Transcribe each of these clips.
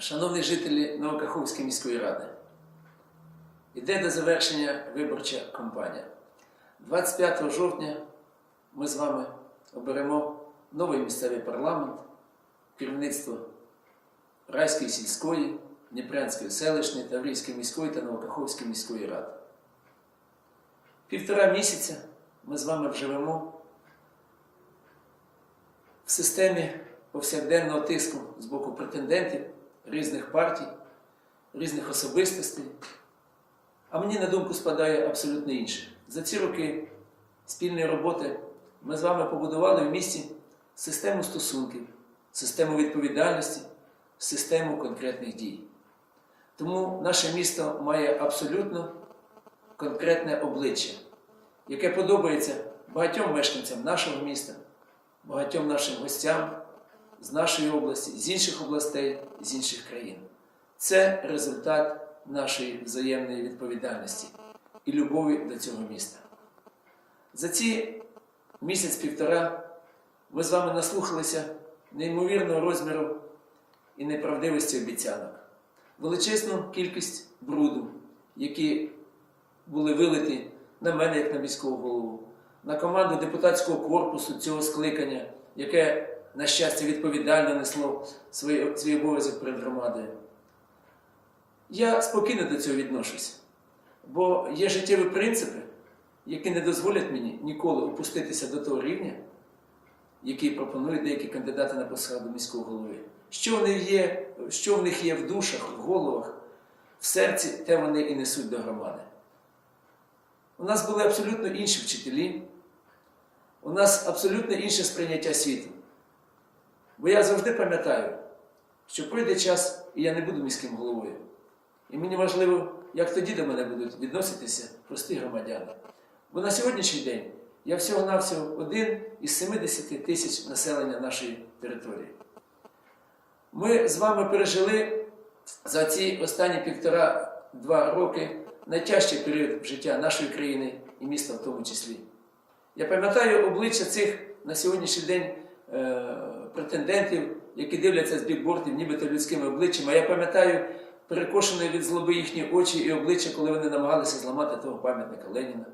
Шановні жителі Новокаховської міської ради, іде до завершення виборча кампанія. 25 жовтня ми з вами оберемо новий місцевий парламент, керівництво Райської сільської, Дніпрянської селищної, Таврійської міської та Новокаховської міської ради. Півтора місяця ми з вами вживемо в системі повсякденного тиску з боку претендентів різних партій, різних особистостей. А мені на думку спадає абсолютно інше. За ці роки спільної роботи ми з вами побудували в місті систему стосунків, систему відповідальності, систему конкретних дій. Тому наше місто має абсолютно конкретне обличчя, яке подобається багатьом мешканцям нашого міста, багатьом нашим гостям з нашої області, з інших областей, з інших країн. Це результат нашої взаємної відповідальності і любові до цього міста. За ці місяць-півтора ми з вами наслухалися неймовірного розміру і неправдивості обіцянок, величезну кількість бруду, які були вилиті на мене як на міського голову, на команду депутатського корпусу цього скликання, яке, на щастя, відповідально несло свій, свій обов'язок перед громадою. Я спокійно до цього відношуся, бо є життєві принципи, які не дозволять мені ніколи опуститися до того рівня, який пропонують деякі кандидати на посаду міського голови. Що в них є, що в них є в душах, в головах, в серці, те вони і несуть до громади. У нас були абсолютно інші вчителі, у нас абсолютно інше сприйняття світу. Бо я завжди пам'ятаю, що пройде час, і я не буду міським головою. І мені важливо, як тоді до мене будуть відноситися прості громадяни. Бо на сьогоднішній день я всього-навсього один із 70 тисяч населення нашої території. Ми з вами пережили за ці останні півтора-два роки найтяжчий період життя нашої країни і міста в тому числі. Я пам'ятаю обличчя цих на сьогоднішній день е, претендентів, які дивляться з бікбортів, нібито людськими обличчями. Я пам'ятаю перекошені від злоби їхні очі і обличчя, коли вони намагалися зламати того пам'ятника Леніна.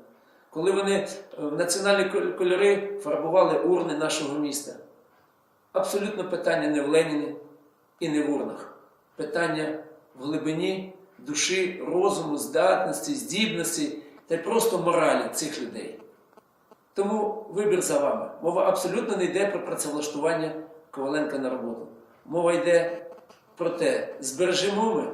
Коли вони е, в національні кольори фарбували урни нашого міста. Абсолютно питання не в Леніні і не в урнах. Питання в глибині душі, розуму, здатності, здібності та й просто моралі цих людей. Тому вибір за вами. Мова абсолютно не йде про працевлаштування Коваленка на роботу. Мова йде про те, збережемо ми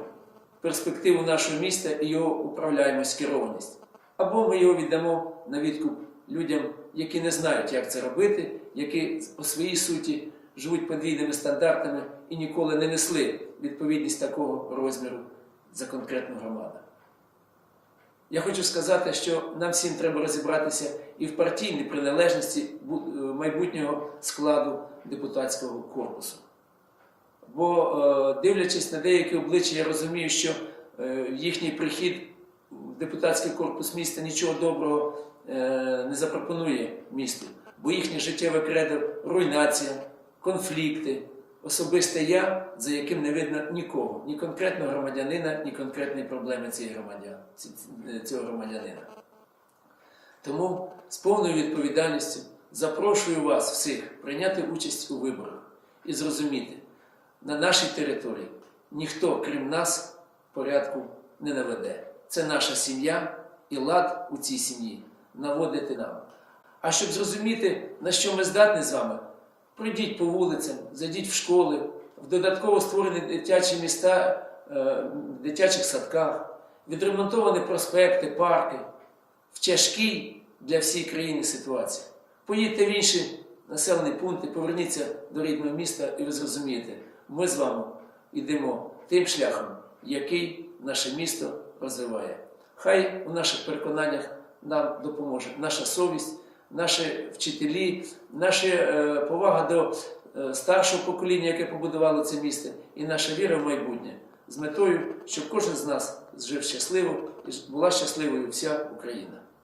перспективу нашого міста і його управляємость, керованість. Або ми його віддамо на відкуп людям, які не знають, як це робити, які по своїй суті живуть подвійними стандартами і ніколи не несли відповідність такого розміру за конкретну громаду. Я хочу сказати, що нам всім треба розібратися і в партійній приналежності е, майбутнього складу депутатського корпусу. Бо, е, дивлячись на деякі обличчя, я розумію, що е, їхній прихід в депутатський корпус міста нічого доброго не запропонує місту, бо їхнє життєве кредо руйнація, конфлікти, особисте я, за яким не видно нікого, ні конкретного громадянина, ні конкретної проблеми цієї громадян, ці- цього громадянина. Тому з повною відповідальністю запрошую вас всіх прийняти участь у виборах і зрозуміти, на нашій території ніхто, крім нас, порядку не наведе. Це наша сім'я і лад у цій сім'ї наводити нам. А щоб зрозуміти, на що ми здатні з вами, пройдіть по вулицям, зайдіть в школи, в додатково створені дитячі міста е, в дитячих садках, відремонтовані проспекти, парки в тяжкій для всієї країни ситуації. Поїдьте в інші населені пункти, поверніться до рідного міста, і ви зрозумієте, ми з вами йдемо тим шляхом, який наше місто розвиває. Хай у наших переконаннях нам допоможе наша совість, наші вчителі, наша е, повага до е, старшого покоління, яке побудувало це місто, і наша віра в майбутнє з метою, щоб кожен з нас жив щасливо і була щасливою вся Україна.